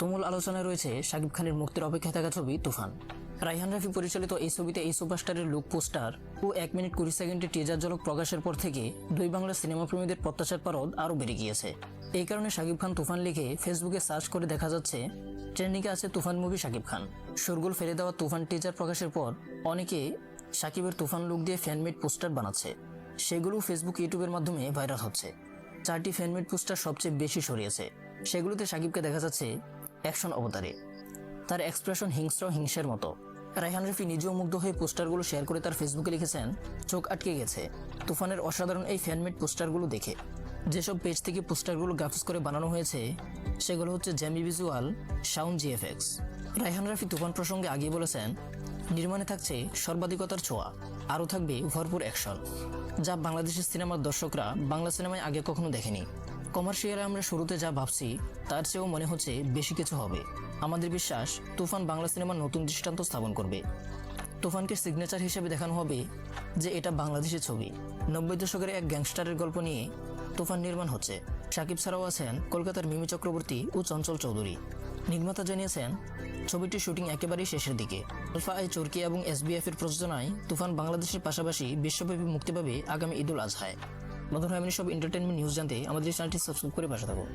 তুমুল আলোচনায় রয়েছে শাকিব খানের মুক্তির অপেক্ষায় থাকা ছবি তুফান। রাইহান রাফি পরিচালিত এই ছবিতে এই সুপারস্টারের লুক, পোস্টার ও এক মিনিট কুড়ি সেকেন্ডের টিজার প্রকাশের পর থেকে দুই বাংলা সিনেমা প্রেমীদের প্রত্যাশার পারদ আরও বেড়ে গিয়েছে। এই কারণে শাকিব খান তুফান লিখে ফেসবুকে সার্চ করে দেখা যাচ্ছে ট্রেন্ডিংয়ে আছে তুফান মুভি শাকিব খান। শোরগোল ফেলে দেওয়া তুফান টিজার প্রকাশের পর অনেকে শাকিবের তুফান লুক দিয়ে ফ্যানমেড পোস্টার বানাচ্ছে। সেগুলো ফেসবুক, ইউটিউবের মাধ্যমে ভাইরাল হচ্ছে। চারটি ফ্যানমেড পোস্টার সবচেয়ে বেশি সরিয়েছে সেগুলোতে শাকিবকে দেখা যাচ্ছে অ্যাকশন অবতারে। তার এক্সপ্রেশন হিংস্র হিংসের মতো। রায়হান রফি নিজেও মুগ্ধ হয়ে পোস্টারগুলো শেয়ার করে তার ফেসবুকে লিখেছেন, চোখ আটকে গেছে। তুফানের অসাধারণ এই ফ্যানমেড পোস্টারগুলো দেখে। যেসব পেজ থেকে পোস্টারগুলো গ্রাফিক্স করে বানানো হয়েছে, সেগুলো হচ্ছে Jamie visual sound GFX. Raihan Rafi Tufan প্রসঙ্গে আগেই বলেছেন, নির্মাণে থাকছে সর্বাধিকতার ছোঁয়া, আরও থাকবে ভরপুর অ্যাকশন, যা বাংলাদেশের সিনেমার দর্শকরা বাংলা সিনেমায় আগে কখনো দেখেনি। কমার্শিয়ালে আমরা শুরুতে যা ভাবছি, তার চেয়েও মনে হচ্ছে বেশি কিছু হবে। আমাদের বিশ্বাস, তুফান বাংলা সিনেমার নতুন দৃষ্টান্ত স্থাপন করবে। তুফানকে সিগনেচার হিসেবে দেখানো হবে যে এটা বাংলাদেশের ছবি। নব্বই দশকের এক গ্যাংস্টারের গল্প নিয়ে তুফান নির্মাণ হচ্ছে। সাকিব ছাড়াও আছেন কলকাতার মিমি চক্রবর্তী ও চঞ্চল চৌধুরী। নির্মাতা জানিয়েছেন, ছবিটির শুটিং একেবারেই শেষের দিকে। আলফা আই চরকি এবং এসবিএফ এর প্রযোজনায় তুফান বাংলাদেশের পাশাপাশি বিশ্বব্যাপী মুক্তি পাবে আগামী ঈদুল আজহায়। মধুর হয় সব এন্টারটেনমেন্ট নিউজ জানতে আমাদের চ্যানেলটি সাবস্ক্রাইব করে পাশে থাকুন